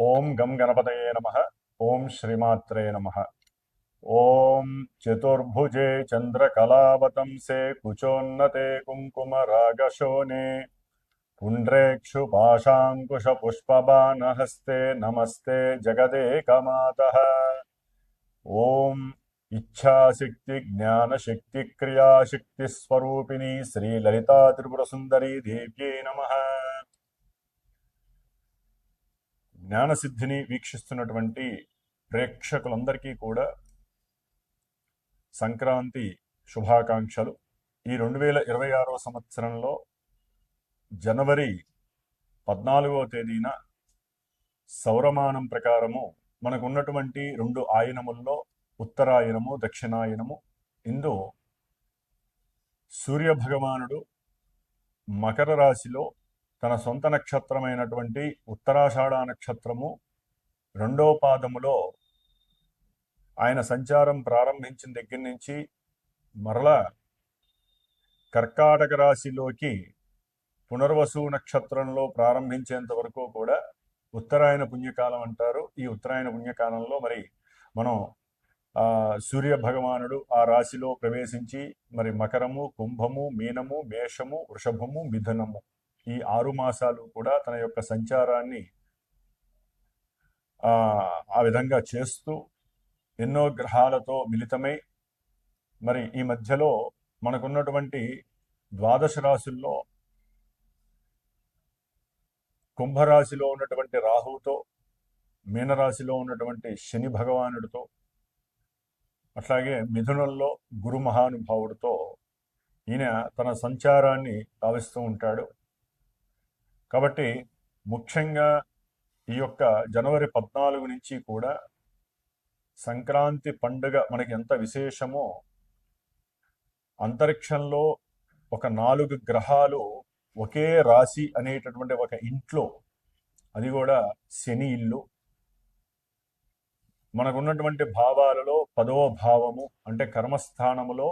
ओम गम गणपत नम। ओं श्रीमात्रे नम। ओं चतुर्भुजे चन्द्रकलावतंसे कुचोन्नते कुङ्कुमरागशोने पुण्ड्रेक्षुपाशाङ्कुशपुष्पबाणहस्ते नमस्ते जगदेकमातः। ॐ इच्छाशक्तिज्ञानशक्तिक्रियाशक्तिस्वरूपिणी श्रीललिता त्रिपुरसुन्दरी देव्ये नमः। జ్ఞానసిద్ధిని వీక్షిస్తున్నటువంటి ప్రేక్షకులందరికీ కూడా సంక్రాంతి శుభాకాంక్షలు. ఈ రెండు వేల ఇరవై ఆరవ సంవత్సరంలో జనవరి పద్నాలుగవ తేదీన సౌరమానం ప్రకారము మనకు ఉన్నటువంటి రెండు ఆయనముల్లో ఉత్తరాయనము దక్షిణాయనము. ఇందు సూర్య భగవానుడు మకర రాశిలో తన సొంత నక్షత్రమైనటువంటి ఉత్తరాషాఢ నక్షత్రము రెండో పాదములో ఆయన సంచారం ప్రారంభించిన దగ్గర నుంచి మరలా కర్కాటక రాశిలోకి పునర్వసు నక్షత్రంలో ప్రారంభించేంత వరకు కూడా ఉత్తరాయణ పుణ్యకాలం అంటారు. ఈ ఉత్తరాయణ పుణ్యకాలంలో మరి మనం ఆ సూర్య భగవానుడు ఆ రాశిలో ప్రవేశించి మరి మకరము కుంభము మీనము మేషము వృషభము మిథునము ఈ ఆరు మాసాలు కూడా తన యొక్క సంచారాన్ని ఆ విధంగా చేస్తూ ఎన్నో గ్రహాలతో మిళితమై మరి ఈ మధ్యలో మనకున్నటువంటి ద్వాదశ రాశుల్లో కుంభరాశిలో ఉన్నటువంటి రాహువుతో మీనరాశిలో ఉన్నటువంటి శని భగవానుడితో అట్లాగే మిథునంలో గురు మహానుభావుడితో ఈయన తన సంచారాన్ని భావిస్తూ ఉంటాడు. కాబట్టి ముఖ్యంగా ఈ యొక్క జనవరి పద్నాలుగు నుంచి కూడా సంక్రాంతి పండుగ మనకి ఎంత విశేషమో అంతరిక్షంలో ఒక నాలుగు గ్రహాలు ఒకే రాశి అనేటటువంటి ఒక ఇంట్లో అది కూడా శని ఇల్లు. మనకున్నటువంటి భావాలలో పదవ భావము అంటే కర్మస్థానములో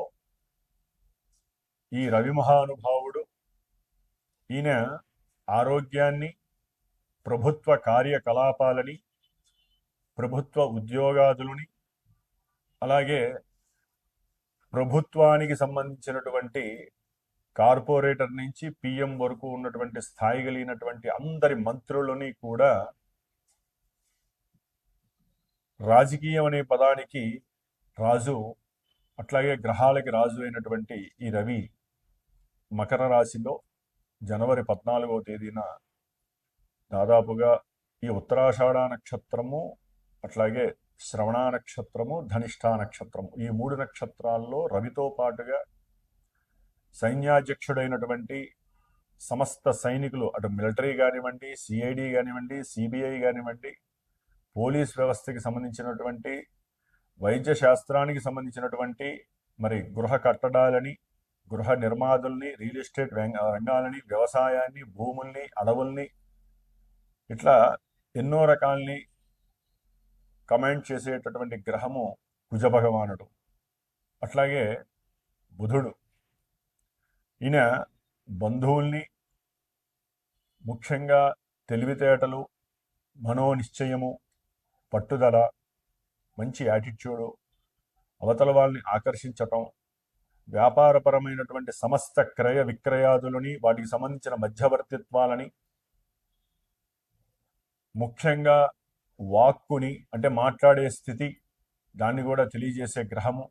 ఈ రవి మహానుభావుడు ఈయన ఆరోగ్యాన్ని ప్రభుత్వ కార్యకలాపాలని ప్రభుత్వ ఉద్యోగాదులని అలాగే ప్రభుత్వానికి సంబంధించినటువంటి కార్పొరేటర్ నుంచి పిఎం వరకు ఉన్నటువంటి స్థాయి కలిగినటువంటి అందరి మంత్రులని కూడా రాజకీయం అనే పదానికి రాజు అట్లాగే గ్రహాలకి రాజు అయినటువంటి ఈ రవి మకర రాశిలో జనవరి పద్నాలుగవ తేదీన దాదాపుగా ఈ ఉత్తరాషాఢ నక్షత్రము అట్లాగే శ్రవణ నక్షత్రము ధనిష్ఠా నక్షత్రము. ఈ మూడు నక్షత్రాల్లో రవితో పాటుగా సైన్యాధ్యక్షుడైనటువంటి సమస్త సైనికులు అటు మిలిటరీ కానివ్వండి సిఐడి కానివ్వండి సిబిఐ కానివ్వండి పోలీస్ వ్యవస్థకి సంబంధించినటువంటి వైద్య శాస్త్రానికి సంబంధించినటువంటి మరి గృహ కట్టడాలని గృహ నిర్మాదుల్ని రియల్ ఎస్టేట్ రంగాలని వ్యవసాయాన్ని భూముల్ని అడవుల్ని ఇట్లా ఎన్నో రకాల్ని కమాండ్ చేసేటటువంటి గ్రహము కుజ భగవానుడు. అట్లాగే బుధుడు. ఈయన బంధువుల్ని ముఖ్యంగా తెలివితేటలు మనోనిశ్చయము పట్టుదల మంచి యాటిట్యూడు అవతల వాళ్ళని ఆకర్షించటం వ్యాపారపరమైనటువంటి సమస్త క్రయ విక్రయాదులని వాటికి సంబంధించిన మధ్యవర్తిత్వాలని ముఖ్యంగా వాక్కుని అంటే మాట్లాడే స్థితి దాన్ని కూడా తెలియజేసే గ్రహము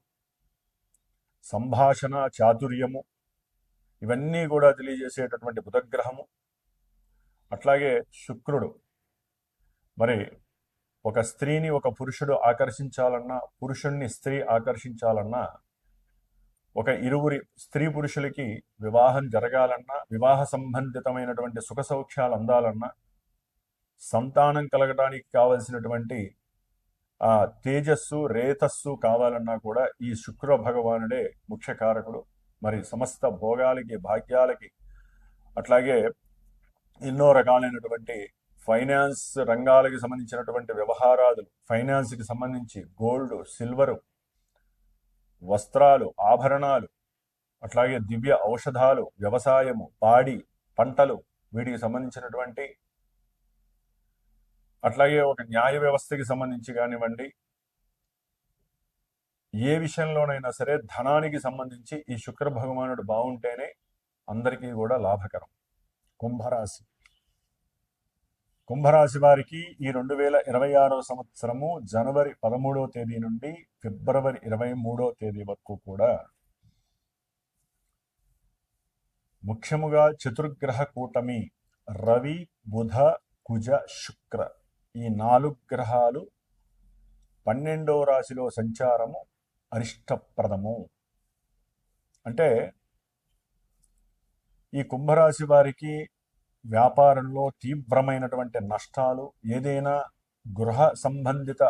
సంభాషణ చాతుర్యము ఇవన్నీ కూడా తెలియజేసేటటువంటి బుధగ్రహము అట్లాగే శుక్రుడు. మరి ఒక స్త్రీని ఒక పురుషుడు ఆకర్షించాలన్నా పురుషుణ్ణి స్త్రీ ఆకర్షించాలన్నా ఒక ఇరువురి స్త్రీ పురుషులకి వివాహం జరగాలన్నా వివాహ సంబంధితమైనటువంటి సుఖ సౌఖ్యాలు అందాలన్నా సంతానం కలగడానికి కావలసినటువంటి ఆ తేజస్సు రేతస్సు కావాలన్నా కూడా ఈ శుక్ర భగవానుడే ముఖ్య కారకుడు. మరి సమస్త భోగాలకి భాగ్యాలకి అట్లాగే ఎన్నో రకాలైనటువంటి ఫైనాన్స్ రంగాలకి సంబంధించినటువంటి వ్యవహారాలు ఫైనాన్స్కి సంబంధించి గోల్డ్ సిల్వరు వస్త్రాలు ఆభరణాలు అట్లాగే దివ్య ఔషధాలు వ్యవసాయము పాడి పంటలు వీటికి సంబంధించినటువంటి అట్లాగే ఒక న్యాయ వ్యవస్థకి సంబంధించి కానివ్వండి ఏ విషయంలోనైనా సరే ధనానికి సంబంధించి ఈ శుక్ర భగవానుడు బాగుంటేనే అందరికీ కూడా లాభకరం. కుంభరాశి. కుంభరాశి వారికి ఈ రెండు వేల ఇరవై ఆరో సంవత్సరము జనవరి పదమూడవ తేదీ నుండి ఫిబ్రవరి ఇరవై మూడవ తేదీ వరకు కూడా ముఖ్యముగా చతుర్గ్రహ కూటమి రవి బుధ కుజ శుక్ర ఈ నాలుగు గ్రహాలు పన్నెండో రాశిలో సంచారము అరిష్టప్రదము. అంటే ఈ కుంభరాశి వారికి వ్యాపారంలో తీవ్రమైనటువంటి నష్టాలు ఏదైనా గృహ సంబంధిత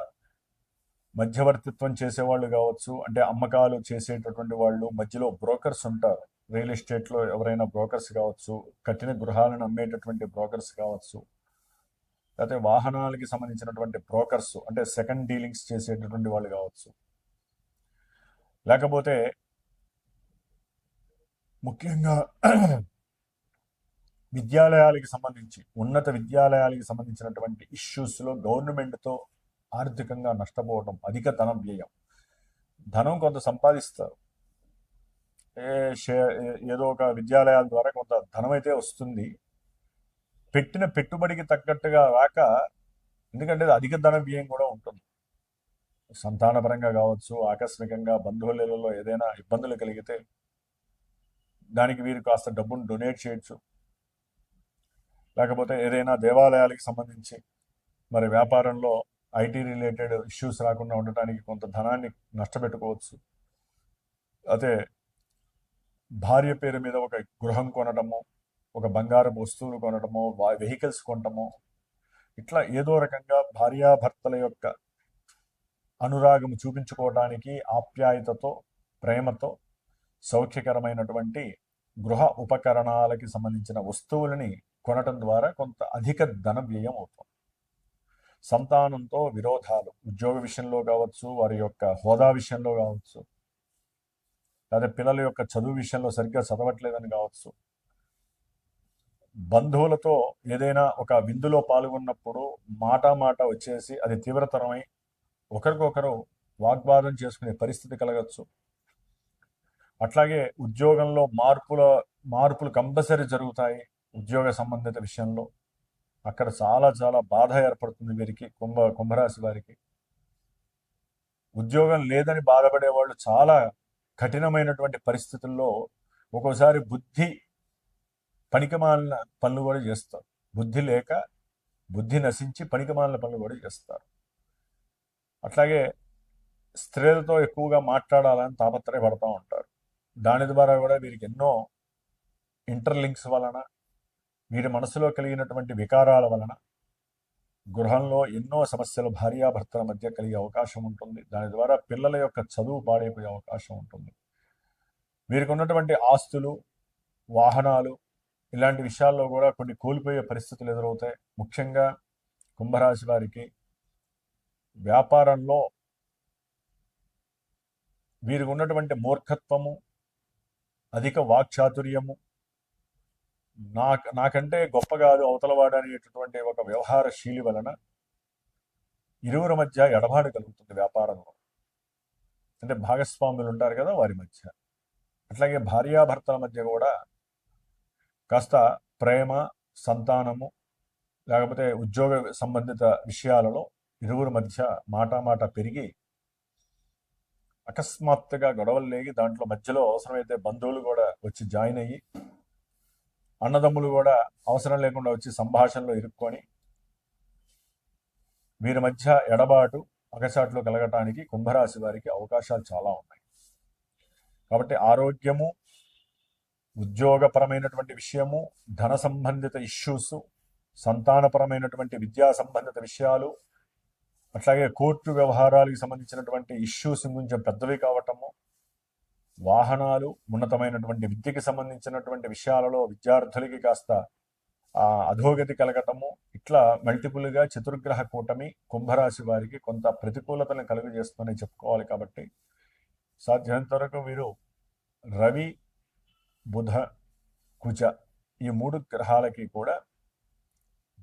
మధ్యవర్తిత్వం చేసేవాళ్ళు కావచ్చు అంటే అమ్మకాలు చేసేటటువంటి వాళ్ళు మధ్యలో బ్రోకర్స్ ఉంటారు. రియల్ ఎస్టేట్లో ఎవరైనా బ్రోకర్స్ కావచ్చు కట్టిన గృహాలను అమ్మేటటువంటి బ్రోకర్స్ కావచ్చు లేకపోతే వాహనాలకి సంబంధించినటువంటి బ్రోకర్స్ అంటే సెకండ్ డీలింగ్స్ చేసేటటువంటి వాళ్ళు కావచ్చు. లేకపోతే ముఖ్యంగా విద్యాలయాలకి సంబంధించి ఉన్నత విద్యాలయాలకి సంబంధించినటువంటి ఇష్యూస్లో గవర్నమెంట్తో ఆర్థికంగా నష్టపోవడం అధిక ధన వ్యయం. ధనం కొంత సంపాదిస్తారు. ఏ ఏదో ఒక విద్యాలయాల ద్వారా కొంత ధనం అయితే వస్తుంది. పెట్టిన పెట్టుబడికి తగ్గట్టుగా రాక ఎందుకంటే అధిక ధన వ్యయం కూడా ఉంటుంది. సంతానపరంగా కావచ్చు ఆకస్మికంగా బంధువులలో ఏదైనా ఇబ్బందులు కలిగితే దానికి వీరు కాస్త డబ్బును డొనేట్ చేయొచ్చు. లేకపోతే ఏదైనా దేవాలయాలకు సంబంధించి మరి వ్యాపారంలో ఐటీ రిలేటెడ్ ఇష్యూస్ రాకుండా ఉండటానికి కొంత ధనాన్ని నష్టపెట్టుకోవచ్చు. అదే భార్య పేరు మీద ఒక గృహం కొనడము ఒక బంగారపు వస్తువులు కొనడము వెహికల్స్ కొనడము ఇట్లా ఏదో రకంగా భార్యాభర్తల యొక్క అనురాగం చూపించుకోవడానికి ఆప్యాయతతో ప్రేమతో సౌఖ్యకరమైనటువంటి గృహ ఉపకరణాలకి సంబంధించిన వస్తువులని కొనటం ద్వారా కొంత అధిక ధన వ్యయం అవుతుంది. సంతానంతో విరోధాలు ఉద్యోగ విషయంలో కావచ్చు వారి యొక్క హోదా విషయంలో కావచ్చు లేదా పిల్లల యొక్క చదువు విషయంలో సరిగ్గా చదవట్లేదని కావచ్చు బంధువులతో ఏదైనా ఒక విందులో పాల్గొన్నప్పుడు మాట మాట వచ్చేసి అది తీవ్రతరమై ఒకరికొకరు వాగ్వాదం చేసుకునే పరిస్థితి కలగచ్చు. అట్లాగే ఉద్యోగంలో మార్పుల మార్పులు కంపల్సరీ జరుగుతాయి. ఉద్యోగ సంబంధిత విషయంలో అక్కడ చాలా చాలా బాధ ఏర్పడుతుంది వీరికి కుంభ కుంభరాశి వారికి. ఉద్యోగం లేదని బాధపడే వాళ్ళు చాలా కఠినమైనటువంటి పరిస్థితుల్లో ఒక్కోసారి బుద్ధి పనికిమాలిన పనులు కూడా చేస్తారు. బుద్ధి లేక బుద్ధి నశించి పనికిమాలిన పనులు కూడా చేస్తారు. అట్లాగే స్త్రీలతో ఎక్కువగా మాట్లాడాలని తాపత్రయపడతా ఉంటారు. దాని ద్వారా కూడా వీరికి ఎన్నో ఇంటర్లింక్స్ వలన వీరి మనసులో కలిగినటువంటి వికారాల వలన గృహంలో ఎన్నో సమస్యలు భార్యాభర్తల మధ్య కలిగే అవకాశం ఉంటుంది. దాని ద్వారా పిల్లల యొక్క చదువు పాడైపోయే అవకాశం ఉంటుంది. వీరికి ఉన్నటువంటి ఆస్తులు వాహనాలు ఇలాంటి విషయాల్లో కూడా కొన్ని కోల్పోయే పరిస్థితులు ఎదురవుతాయి. ముఖ్యంగా కుంభరాశి వారికి వ్యాపారంలో వీరికి ఉన్నటువంటి మూర్ఖత్వము అధిక వాక్చాతుర్యము నా నాకంటే గొప్ప కాదు అవతలవాడు అనేటటువంటి ఒక వ్యవహార శీలి వలన ఇరువురి మధ్య ఎడబాటు కలుగుతుంది వ్యాపారంలో. అంటే భాగస్వాములు ఉంటారు కదా వారి మధ్య. అట్లాగే భార్యాభర్తల మధ్య కూడా కాస్త ప్రేమ సంతానము లేకపోతే ఉద్యోగ సంబంధిత విషయాలలో ఇరువురి మధ్య మాట పెరిగి అకస్మాత్తుగా గొడవలు లేగి దాంట్లో మధ్యలో అవసరమైతే బంధువులు కూడా వచ్చి జాయిన్ అయ్యి అన్నదమ్ములు కూడా అవసరం లేకుండా వచ్చి సంభాషణలో ఇరుక్కొని వీరి మధ్య ఎడబాటు అగచాట్లు కలగటానికి కుంభరాశి వారికి అవకాశాలు చాలా ఉన్నాయి. కాబట్టి ఆరోగ్యము ఉద్యోగపరమైనటువంటి విషయము ధన సంబంధిత ఇష్యూస్ సంతానపరమైనటువంటి విద్యా సంబంధిత విషయాలు అట్లాగే కోర్టు వ్యవహారాలకు సంబంధించినటువంటి ఇష్యూస్ కొంచెం పెద్దవి కావటం వాహనాలు ఉన్నతమైనటువంటి విద్యకి సంబంధించినటువంటి విషయాలలో విద్యార్థులకి కాస్త అధోగతి కలగటము ఇట్లా మల్టిపుల్గా చతుర్గ్రహ కూటమి కుంభరాశి వారికి కొంత ప్రతికూలతను కలుగజేస్తుందని చెప్పుకోవాలి కాబట్టి సాధ్యమైనంత వరకు వీరు రవి బుధ కుజ ఈ మూడు గ్రహాలకి కూడా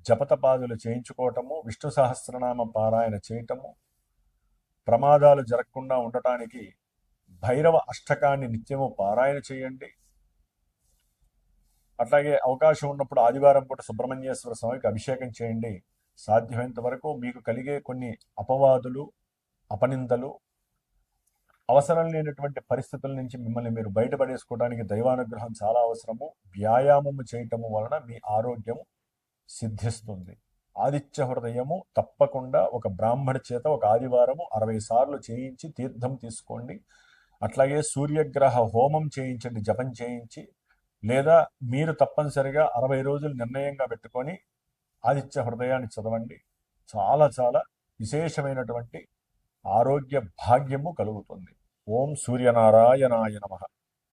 జపతపాదులు చేయించుకోవటము విష్ణు సహస్రనామ పారాయణ చేయటము ప్రమాదాలు జరగకుండా ఉండటానికి భైరవ అష్టకాన్ని నిత్యము పారాయణ చేయండి. అట్లాగే అవకాశం ఉన్నప్పుడు ఆదివారం పూట సుబ్రహ్మణ్యేశ్వర స్వామికి అభిషేకం చేయండి. సాధ్యమైనంత వరకు మీకు కలిగే కొన్ని అపవాదులు అపనిందలు అవసరం లేనటువంటి పరిస్థితుల నుంచి మిమ్మల్ని మీరు బయటపడేసుకోవడానికి దైవానుగ్రహం చాలా అవసరము. వ్యాయామము చేయటము వలన మీ ఆరోగ్యం సిద్ధిస్తుంది. ఆదిత్య హృదయము తప్పకుండా ఒక బ్రాహ్మడి చేత ఒక ఆదివారము అరవై సార్లు చేయించి తీర్థం తీసుకోండి. అట్లాగే సూర్యగ్రహ హోమం చేయించండి జపం చేయించి లేదా మీరు తప్పనిసరిగా అరవై రోజులు నిర్ణయంగా పెట్టుకొని ఆదిత్య హృదయాన్ని చదవండి. చాలా చాలా విశేషమైనటువంటి ఆరోగ్య భాగ్యము కలుగుతుంది. ఓం సూర్యనారాయణాయ నమః.